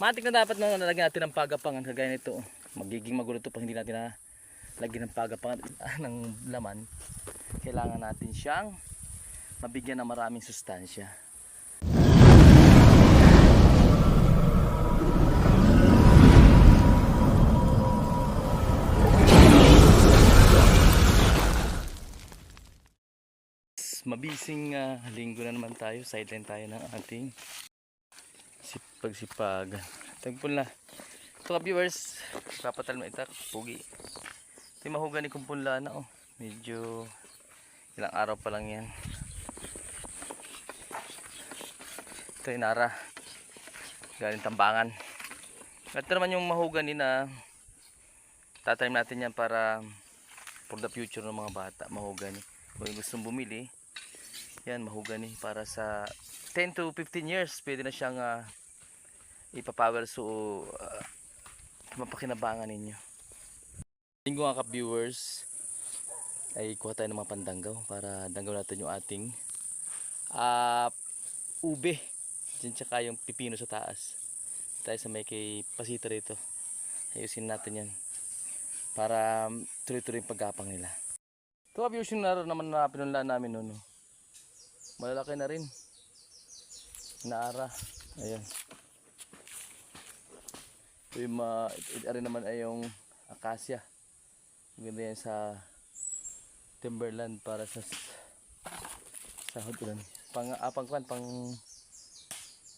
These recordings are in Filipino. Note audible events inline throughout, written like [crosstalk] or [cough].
Matik na dapat na nalagyan natin ng pagapangan kagaya nito. Magiging magulo to pag hindi natin na lagyan ng pagapangan ah, ng laman. Kailangan natin siyang mabigyan ng maraming sustansya. Mabising ah, linggo na naman tayo. Sideline tayo ng ating sipag-sipag. Tagpul na. Ito ka viewers, kapatal mo itak, pugi. Ito yung mahugan ni Kumpunla na oh. Medyo ilang araw pa lang yan. Ito yung nara. Galing tambangan. At naman yung mahugan ni na tatanim natin yan para for the future ng mga bata. Mahugani. Kung yung gustong bumili, yan mahugani para sa 10 to 15 years pwede na siyang ah, ipapower so uh, mapakinabangan ninyo. Linggo nga ka-viewers ay kuha tayo ng mga pandanggaw para danggaw natin yung ating ah ube. Diyan tsaka yung pipino sa taas. Tayo sa may kay pasita rito. Ayusin natin yan. Para um, tuloy-tuloy yung paggapang nila. Ito ka-viewers yung naroon naman na pinunlaan namin noon. no? Malalaki na rin. Naara. Ayan. Ito yung ma, ito rin naman ay yung acacia. Maganda yan sa timberland para sa sa ulan. Pang ah, pang kwan, pang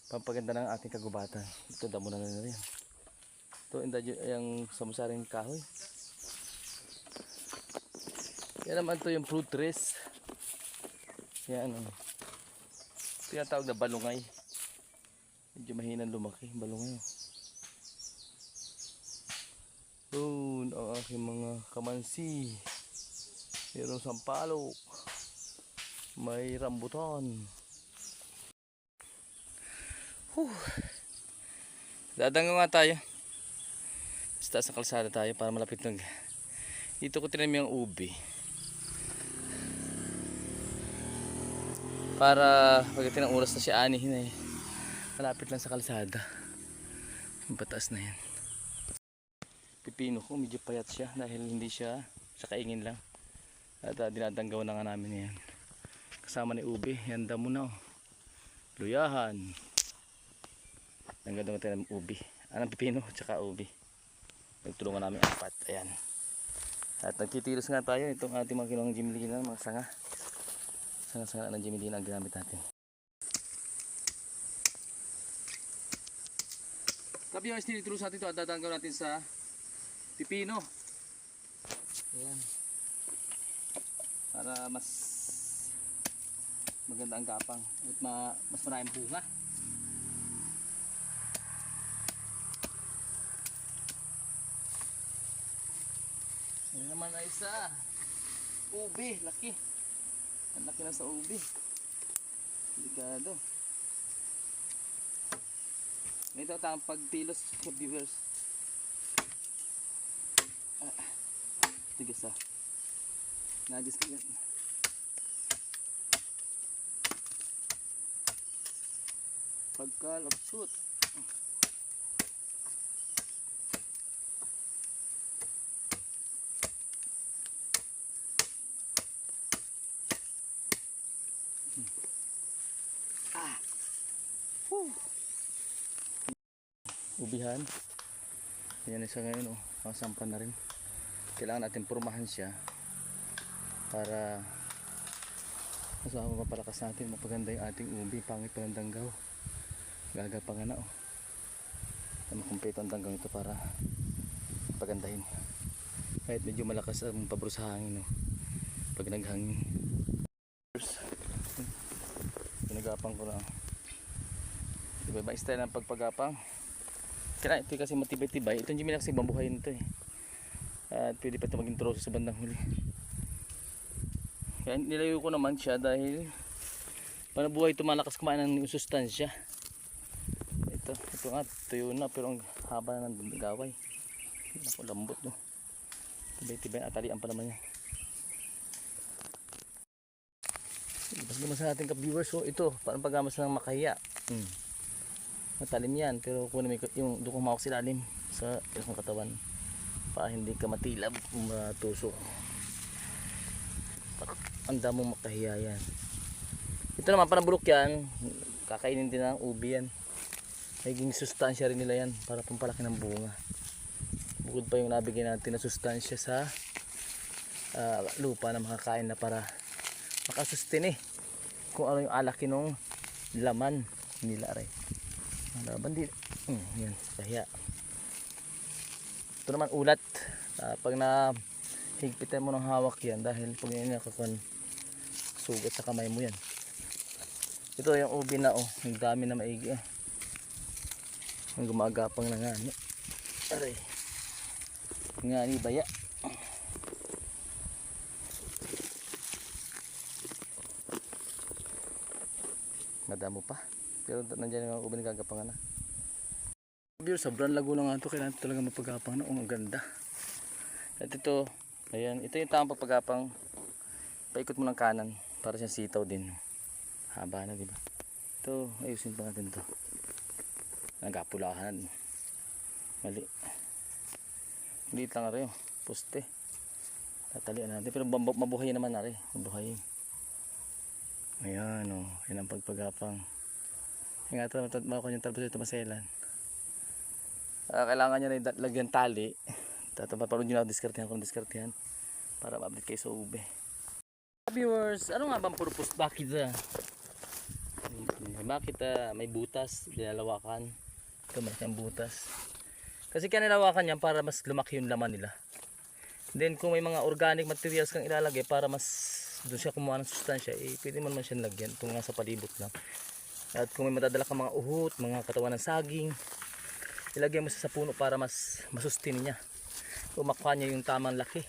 pampaganda ng ating kagubatan. Ito damo na na rin. Ito inda yung samusaring kahoy. Yan naman to yung fruit trees. Yan oh. Ito yung tawag na balungay. Medyo mahinang lumaki, balungay. Oh, ang aking mga kamansi. Mayroong sampalok. May rambutan. Huh. Dadanggaw nga tayo. Sa taas kalsada tayo para malapit ng... Dito ko tinanim yung ubi. Para pagdating ng oras na siya anihin eh. Malapit lang sa kalsada. Yung na yan pipino ko medyo payat siya dahil hindi siya sa kaingin lang. At uh, dinadanggaw na nga namin yan. Kasama ni ube yan damo na oh. luyahan. Danggaw tayo ng ube anong pipino tsaka ube nagtulungan namin apat ayan. At nagtitilos nga tayo itong ating mga kinuhang jimilina mga sanga. Sanga sanga ng jimilina ang ginamit natin. Sabi yung tinituro sa atin ito at dadanggaw natin sa pipino. Ayan. Para mas maganda ang gapang at ma, mas maraming bunga. Ayan naman ay isa. Ubi, laki. Ang laki na sa ubi. Delikado. Ito ang pagtilos sa viewers. Tigas ah. Nagis ka yan pagkal of shoot ah ubihan. Yan isa ngayon oh. Masampan na rin kailangan natin purmahan siya para mas mapapalakas natin mapaganda yung ating ubi pangit pa ng danggaw. Gagapangan na oh. Na makumpleto ang danggaw ito para pagandahin. Kahit medyo malakas ang pabro sa hangin oh. pag naghangin. Pinagapang ko na iba iba style ng pagpagapang. Kaya ito kasi matibay-tibay. Ito yung kasi bambuhay nito eh at pwede pa ito maging troso sa bandang huli. Kaya nilayo ko naman siya dahil panabuhay ito malakas kumain ng sustansya. Ito, ito nga tuyo na pero ang haba na ng gaway. Ako lambot no? Tibay tibay atalian pa naman yan. Ibas naman sa ating ka-viewers so ito parang pagamas ng makahiya. Hmm. matalim yan pero kung may yung doon kumawak sa ilalim sa isang katawan para hindi ka matilab matusok ang damo makahiya yan. Ito naman panabulok yan. Kakainin din ng ubi yan. Naging sustansya rin nila yan para pampalaki ng bunga. Bukod pa yung nabigyan natin na sustansya sa ah, lupa na makakain na para makasustain eh. Kung ano yung alaki ng laman nila rin. Laban din hmm, yan kahiya ito naman ulat. Ah, pag na higpitan mo ng hawak yan dahil pag yan nakakon sugat sa kamay mo yan. Ito yung ubi na oh ang dami na maigi eh ang gumagapang na nga ni aray. Nga ni baya. Madamo pa. Pero nandiyan yung ubi na gagapangan na Beer, sobrang lago lang ito. Kailangan talaga mapagapang na. Ang ganda. At ito, ayan, ito yung tamang pagapang. Paikot mo ng kanan para siyang sitaw din. Haba na, di ba? Ito, ayusin pa natin ito. Nagapulahan. Mali. Maliit lang rin, oh. Poste. Tatalian natin. Pero mab- mabuhay naman na rin. Mabuhay. Ayan, oh. Yan ang pagpagapang. Ingatan mo, mat- yung talbos ito maselan. Ah, kailangan niya na lagyan tali. Tatapos parang nyo na diskartehan kung diskartehan para ma-update kayo sa ube. Viewers, ano nga bang purpose? Bakit ah? Bakit ah, may butas, dinalawakan? Malaki ang butas. Kasi kaya nilawakan yan para mas lumaki yung laman nila. Then kung may mga organic materials kang ilalagay para mas doon siya kumuha ng sustansya, eh, pwede mo naman siyang lagyan. Ito nga sa palibot lang. At kung may madadala kang mga uhot, mga katawan ng saging, ilagay mo sa puno para mas masustain niya. Umakuha niya yung tamang laki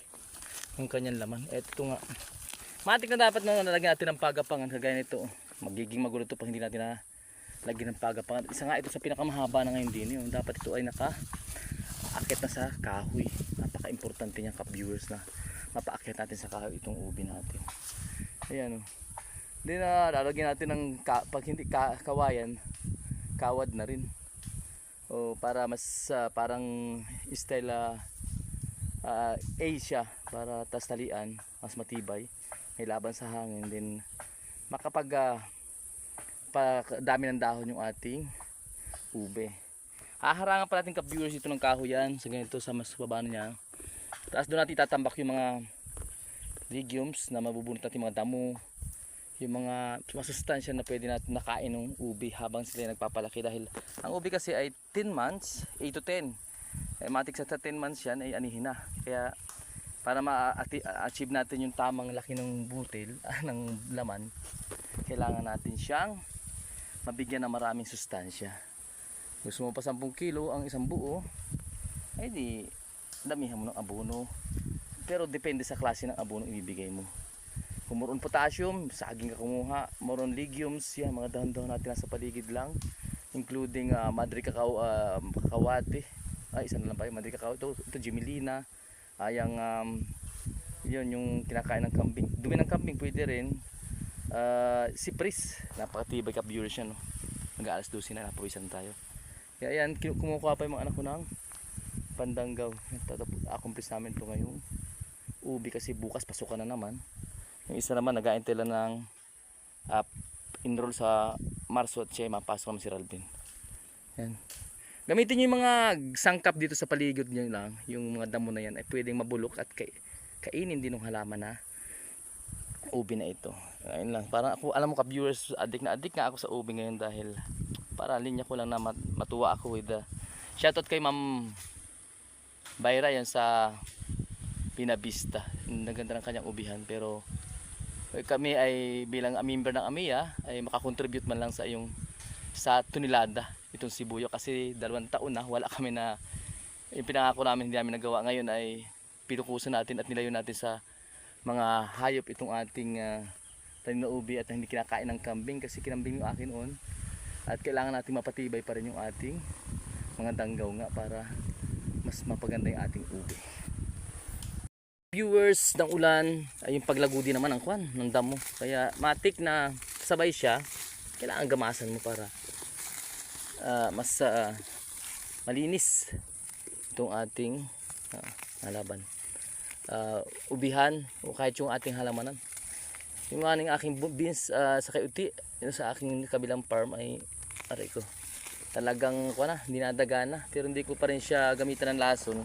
yung kanyang laman. Eto nga. Matik na dapat na nalagyan natin ng pagapangan kagaya nito. Magiging magulo to pag hindi natin na lagyan ng pagapangan. Isa nga ito sa pinakamahaba na ngayon din yun dapat ito ay naka akit na sa kahoy. Napaka importante niya ka viewers na mapaakit natin sa kahoy itong ubi natin. Ayan oh. Hindi na lalagyan natin ng ka, pag hindi ka, kawayan kawad na rin o para mas ah, parang style ah, ah, A siya para tas talian mas matibay. May laban sa hangin din. Makapag ah, pa, dami ng dahon yung ating ube. Haharangan pa natin ka-viewers ito ng kahoy yan sa ganito sa mas baba niya. Tapos doon natin tatambak yung mga legumes na mabubunot natin mga damo yung mga masustansya na pwede natin nakain ng ubi habang sila nagpapalaki. Dahil ang ubi kasi ay 10 months, 8 to 10 eh, matik sa 10 months yan ay anihin na. Kaya para ma-achieve natin yung tamang laki ng butil [laughs] ng laman kailangan natin siyang mabigyan ng maraming sustansya. Gusto mo pa 10 kilo ang isang buo ay di damihan mo ng abono. Pero depende sa klase ng abono ibibigay mo kung meron potassium, saging ka kumuha. Meron legumes, yan, mga dahon-dahon natin nasa paligid lang. Including uh, madre cacao, uh, kakawate. Ay, isa na lang pa yung madre cacao. Ito, ito Jimelina. Ayang, um, yun, yung kinakain ng kambing. Dumi ng kambing, pwede rin. Uh, sipris. Napakatibay ka viewers. No? Mag-aalas 12 na, napawisan tayo. Kaya yan, kumukuha pa yung mga anak ko ng pandanggaw. Tatapos, namin ito ngayong ubi kasi bukas pasukan na naman. Yung isa naman nag-aantay lang ng uh, enroll sa Marso at siya mapasok naman si Ralvin. Yan. Gamitin niyo yung mga sangkap dito sa paligid niyo lang, yung mga damo na yan ay pwedeng mabulok at kay, kainin din ng halaman na ubi na ito. Ayun lang. Parang ako, alam mo ka viewers, adik na adik nga ako sa ubi ngayon dahil para linya ko lang na mat- matuwa ako with the shoutout kay Ma'am Bayra yan sa Pinabista. Naganda ng kanyang ubihan pero kami ay bilang member ng AMIA ay makakontribute man lang sa yung sa Tunilada itong Sibuyo. Kasi dalawang taon na wala kami na yung pinangako namin hindi namin nagawa. Ngayon ay pinukusan natin at nilayo natin sa mga hayop itong ating uh, tanim na ubi at hindi kinakain ng kambing kasi kinambing yung akin on at kailangan natin mapatibay pa rin yung ating mga danggaw nga para mas mapaganda yung ating ubi viewers ng ulan ay yung paglago din naman ng kwan ng damo kaya matik na sabay siya kailangan gamasan mo para ah, mas ah, malinis itong ating ah, halaban. Ah, ubihan o kahit yung ating halamanan. Yung aning aking beans ah, sa kayuti, sa aking kabilang farm ay aray ko. Talagang ko na, dinadaga na. Pero hindi ko pa rin siya gamitan ng lason.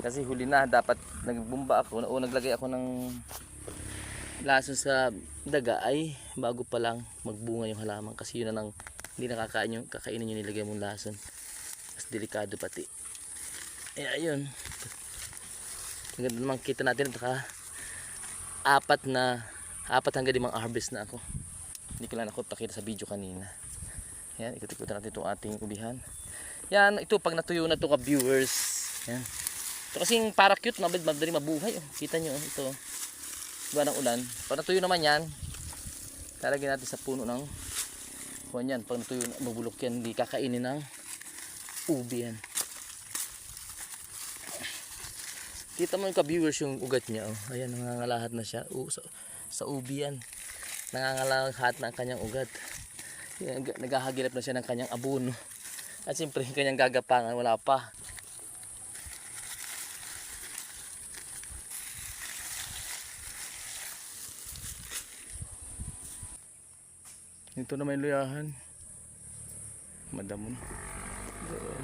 Kasi huli na, dapat nagbumba ako o naglagay ako ng lason sa daga ay bago pa lang magbunga yung halaman kasi yun na lang hindi nakakain yung kakainin yung nilagay mong lason. Mas delikado pati. Eh ayun. Ganda naman kita natin naka apat na apat hanggang limang harvest na ako. Hindi ko lang ako pakita sa video kanina. Yan ikot-ikot natin itong ating ulihan. Yan ito pag natuyo na ito ka viewers yan ito kasing para cute mabad madali mabuhay oh. kita nyo oh, ito gawa ng ulan. Pag natuyo naman yan, lalagyan natin sa puno ng kuwan yan. Pag natuyo, mabulok yan, hindi kakainin ng ubi yan. Kita mo yung ka-viewers yung ugat niya. Oh. Ayan, nangangalahat na siya. Uh, sa, sa ubi yan. Nangangalahat na ang kanyang ugat. Naghahagilap na siya ng kanyang abono. At siyempre, kanyang gagapangan, wala pa. Ito na may luyahan. Madamon. Doon.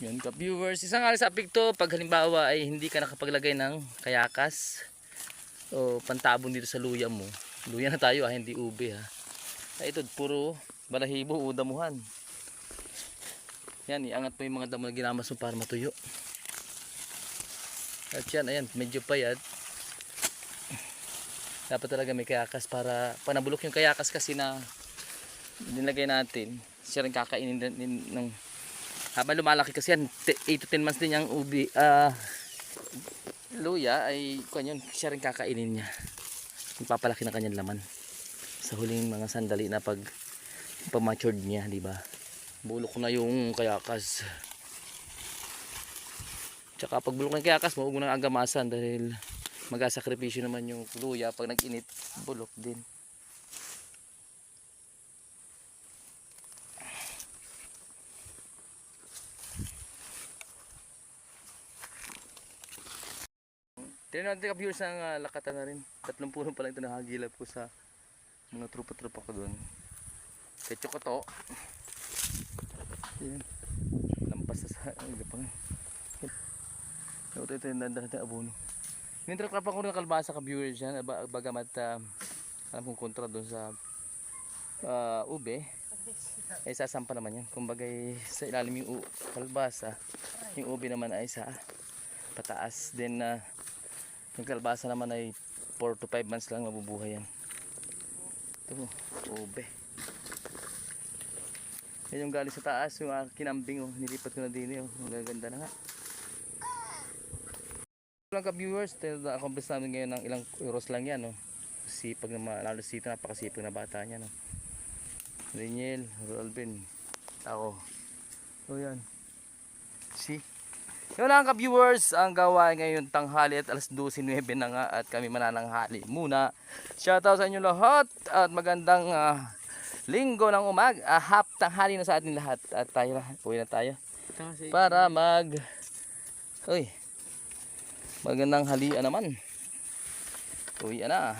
Yun ka viewers. Isang alis sa to pag halimbawa ay hindi ka nakapaglagay ng kayakas o pantabon dito sa luya mo. Luya na tayo ah, hindi ube ha. Ay, ito puro balahibo o damuhan. Yan, iangat mo yung mga damo na ginamas mo para matuyo. At yan, ayan, medyo payat dapat talaga may kayakas para panabulok yung kayakas kasi na nilagay natin. Siya rin kakainin din, din ng habang lumalaki kasi yan 8 to 10 months din yung ubi ah luya ay kung yun siya rin kakainin niya. Papalaki na kanyang laman. Sa huling mga sandali na pag pamatured niya di ba? Bulok na yung kayakas. Tsaka pag bulok na yung kayakas maugo ng agamasan dahil magasakripisyo naman yung luya pag nag-init bulok din Tignan natin ka viewers ang uh, lakatan na rin. Tatlong puno pa lang ito nakagilap ko sa mga trupa-trupa ko doon. Kay Chokoto. Yan. Lampas na sa ang gapangan. Ito ito yung dandahan natin abono. Nintraklapan ko ang kalbasa ka viewers dyan. Ba- Bagamat uh, alam kong kontra doon sa uh, ube. Ay sasampa naman yan. Kumbaga eh, sa ilalim yung kalbasa. Yung ube naman ay sa pataas. Then uh, yung kalbasa naman ay 4 to 5 months lang mabubuhay yan. Ito mo, ube. Yan yung galing sa taas, yung uh, kinambing oh, nilipat ko na din oh. Ang gaganda na nga. Lang ka viewers, na-accomplish namin ngayon ng ilang euros lang yan. No? Sipag na, lalo si Tito, napakasipag na bata niya. No? Daniel, Rolvin, ako. So yan. See? Yun lang ka viewers, ang gawa ngayon tanghali at alas 12.09 na nga at kami manananghali muna. Shoutout sa inyo lahat at magandang ah, linggo ng umag. Uh, hap tanghali na sa atin lahat at tayo na, uwi na tayo. Para mag... Uy, magandang halian naman. Uwi na.